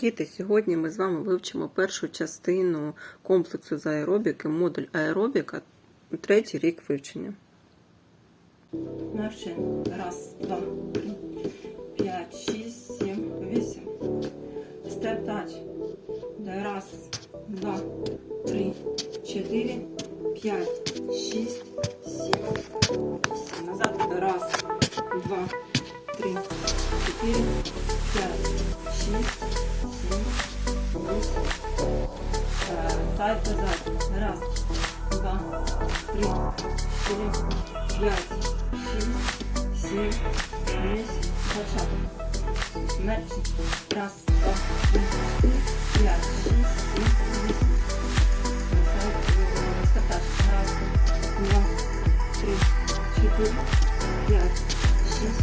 Діти, сьогодні ми з вами вивчимо першу частину комплексу з аеробіки, модуль аеробіка, третій рік вивчення. Навчання. Раз, два, три, три, чотири, п'ять, шість, сім, вісім. Е, Сайд назад. Раз, два, три, чотири, п'ять, шість, сім, вісім. Початок. Мерчі. Раз, два, три, чотири, п'ять, шість, сім, вісім. Стартаж. Раз, два, три, чотири, п'ять, шість,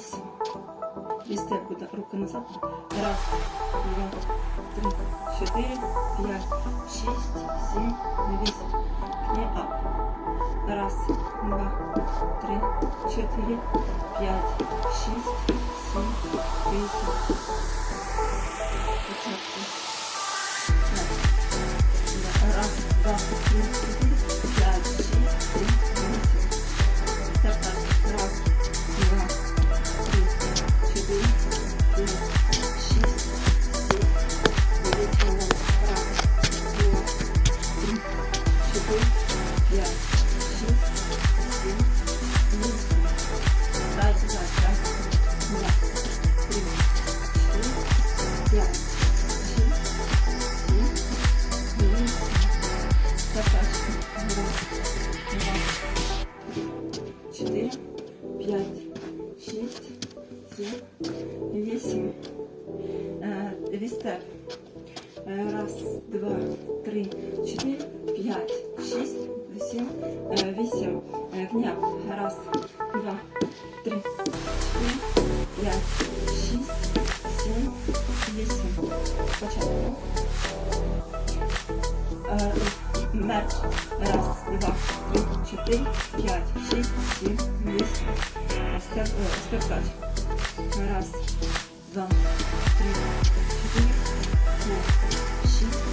вісім. І степ буде руки назад. Раз, два, три, чотири, п'ять, шість, сім, вісім. Кні ап. Раз, два, три, чотири, п'ять, шість, сім, вісім. Початку. Раз, два, три, чотири, вісім. Е, Раз, два, три, чотири, п'ять, шість, сім, вісім. Початку. Е, Мерч. Раз, два, три, чотири, п'ять, шість, сім, вісім. Е. Раз, два, три, чотири, п'ять, шість,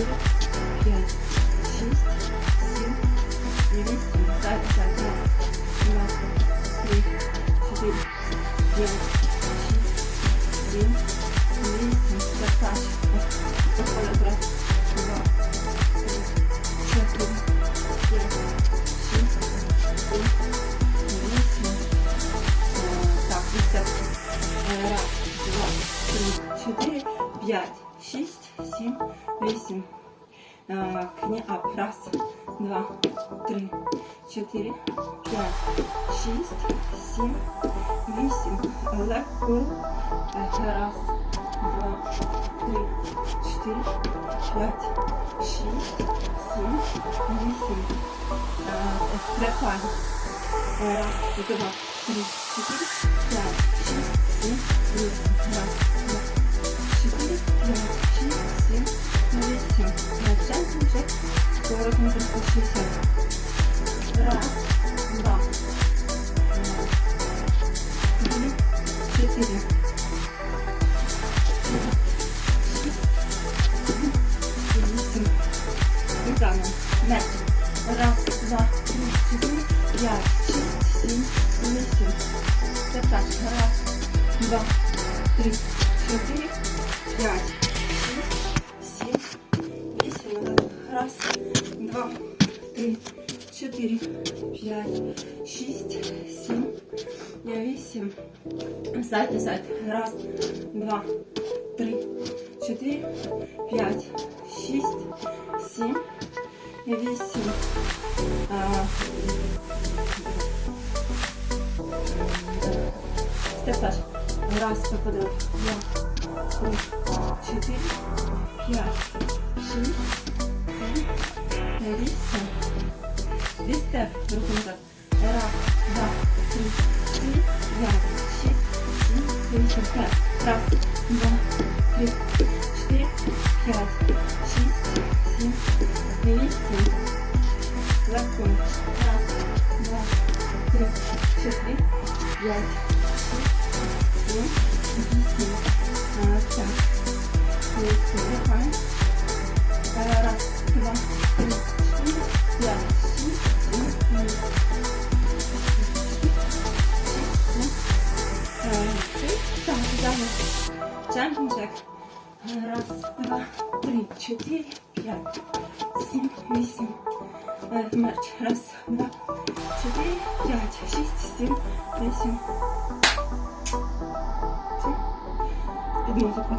4, 5, 6, 7, 9, 10. Сзади, сзади. Раз, два, три, четыре, девять, шесть, семь, девять, Заканчиваем. Ну Заходит раз, два, три, четыре, пять, шесть, семь, восемь. Так, десятки. Раз, два, три, четыре, пять. Шість, сім, вісім. Ап. Раз, два, три, чотири, п'ять, шість, сім, вісім. Легко. Раз, два, три, чотири, п'ять, шість, сім, вісім. Трефай. Раз, два, три, чотири, п'ять, шість, сім, вісім. І заново. Раз, два, три, чотири, п'ять, шість, сім, вісім. Це так. Раз, два, три, чотири, п'ять, шість, сім, вісім. Раз, два, три, чотири, п'ять, шість, сім, вісім. Зайд, зайд. Раз, два, три, чотири, п'ять, шість, сім, вісім. Теж. Раз, попадаємо. Два, три, чотири, п'ять, шість, сім, вісім. Дві степ. Руку назад. Раз, два, три, чотири, п'ять, шість, сім, вісім. П'ять. Раз, два, три, чотири, п'ять, шість, сім, вісім. Легко. Раз, два, три, чотири, п'ять, шість, сім, вісім. А, Так. Вісім. Рухаємо. Е, Раз, два, три, чотири, Jack. Раз, два, три, чотири, п'ять, сім, вісім. Мерч. Раз, два, чотири, п'ять, шість, сім, вісім. Сім. Під музику?